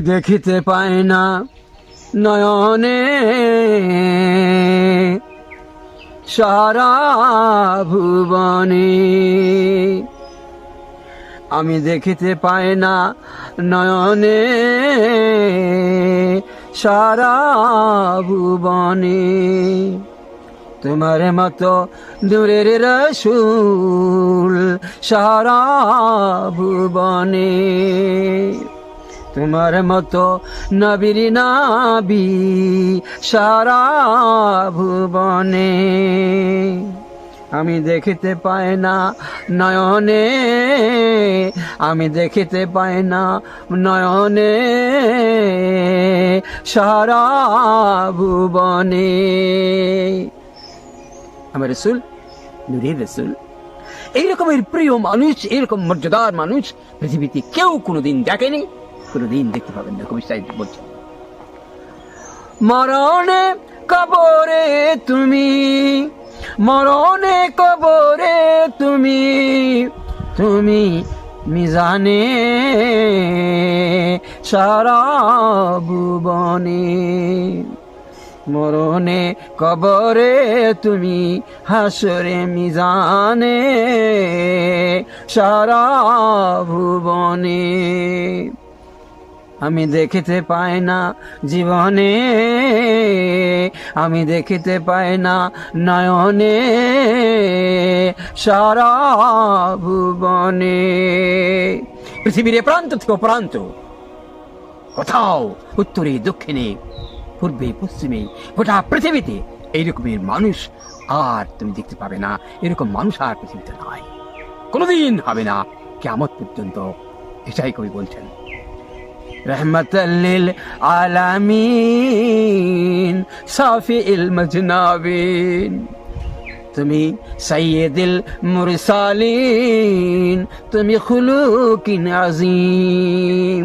দেখিতে পাই না নয়নে। সারা ভুবনে। আমি দেখিতে পাই না নয়নে। সারা ভুবনে। তোমার মতো দূরের রসুল সারা ভুবনে। তোমার মতো নবীর নাবি সারা ভুবনে। আমি দেখিতে পাই না নয়নে, আমি দেখিতে পাই না নয়নে, সারা ভুবনে। আমার রসুল, নুরের রসুল এই রকমের প্রিয় মানুষ এরকম মর্যাদার মানুষ পৃথিবীতে কেউ কোনোদিন দেখেনি। কোনোদিন দেখতে পাবেন না কবি মরণে কবরে তুমি, মরণে কবরে তুমি তুমি মিজানে সারা ভুবনে। মরণে কবরে তুমি, হাসরে মিজানে সারা ভুবনে। আমি দেখিতে পাই না জীবনে, আমি দেখিতে পাই না নয়নে, সারা ভুবনে। পৃথিবীর প্রান্ত থেকে প্রান্ত, কোথাও উত্তরে, দক্ষিণে, পূর্বে, পশ্চিমে, গোটা পৃথিবীতে এইরকমের মানুষ আর তুমি দেখতে পাবে না। এরকম মানুষ আর পৃথিবীতে নাই। কোনোদিন হবে না কেমন পর্যন্ত এটাই কবি বলছেন। রহমতাল্লিল আলামিন সাফি ইল মজনাবিন তুমি সৈয়দিল মুরসালিন তুমি খুলুকিন আজিম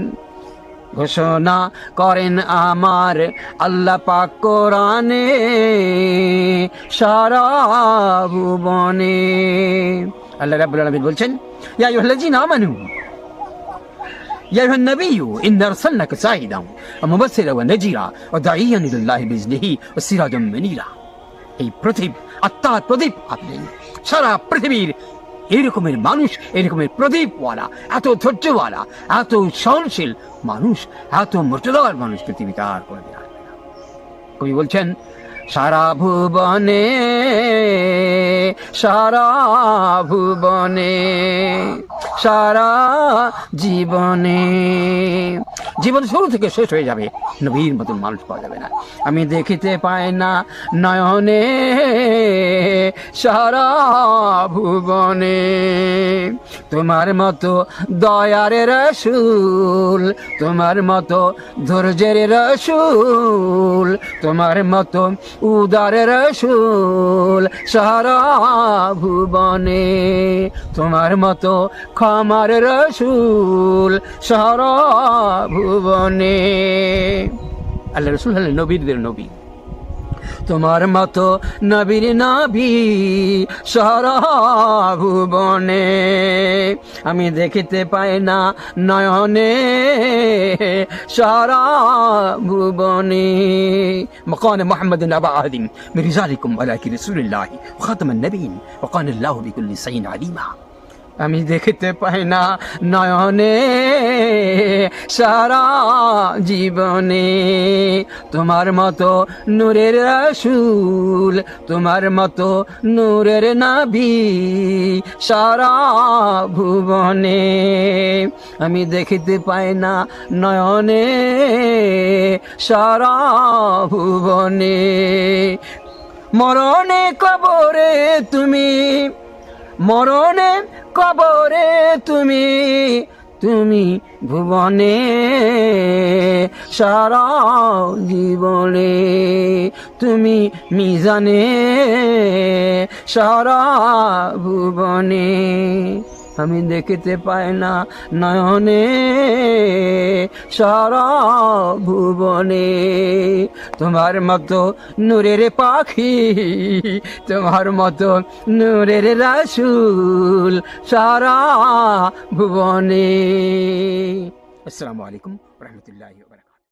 ঘোষণা করেন আমার আল্লাহ পাক কোরআনে, সারা ভুবনে। আল্লাহ রাব্বুল আলামিন বলছেন, ইয়া আইয়ুহাল্লাযীনা আমানু। يا أيها النبي إنا أرسلناك شاهدا ومبشرا ونذيرا وداعيا إلى الله بإذنه وسراجا منيرا এই প্রদীপ আত্মার প্রদীপ আপনি সারা পৃথিবীর এরকমের মানুষ এরকমের প্রদীপওয়ালা এত ধৈর্যওয়ালা এত সহনশীল মানুষ এত মর্যাদার মানুষ পৃথিবীতে আর করে দেওয়া কবি বলছেন সারা ভুবনে সারা ভুবনে সারা জীবনে। জীবন শুরু থেকে শেষ হয়ে যাবে, নবীর মতন মানুষ পাওয়া যাবে না। আমি দেখিতে পাই না নয়নে, সারা ভুবনে। তোমার মতো দয়ার রসুল, তোমার মতো ধৈর্যের রসুল, তোমার মতো উদার রসুল সারা ভুবনে, তোমার মতো ক্ষমার রসুল সারা ভুবনে। আল্লাহ রসুল হলেন নবীদের নবী। তোমার মতো নবীর নাভি সারা ভুবনে আমি দেখিতে পাই না নয়নে সারা ভুবনে مقام محمد أبا عهد من رجالكم ولكن رسول الله وخاتم النبيين وقال الله بكل شيء عليما আমি দেখিতে পাই না নয়নে, সারা জীবনে। তোমার মতো নূরের রসুল, তোমার মতো নূরের নাভি সারা ভুবনে। আমি দেখিতে পাই না নয়নে, সারা ভুবনে। মরণে কবরে তুমি মরণে কবরে তুমি তুমি ভুবনে সারা জীবনে তুমি মিজানে সারা ভুবনে। আমি দেখিতে পাই না নয়নে, সারা ভুবনে। তোমার মতো নূরের পাখি, তোমার মতো নূরের রাসুল সারা ভুবনে। আসসালামু আলাইকুম রহমতুল্লাহি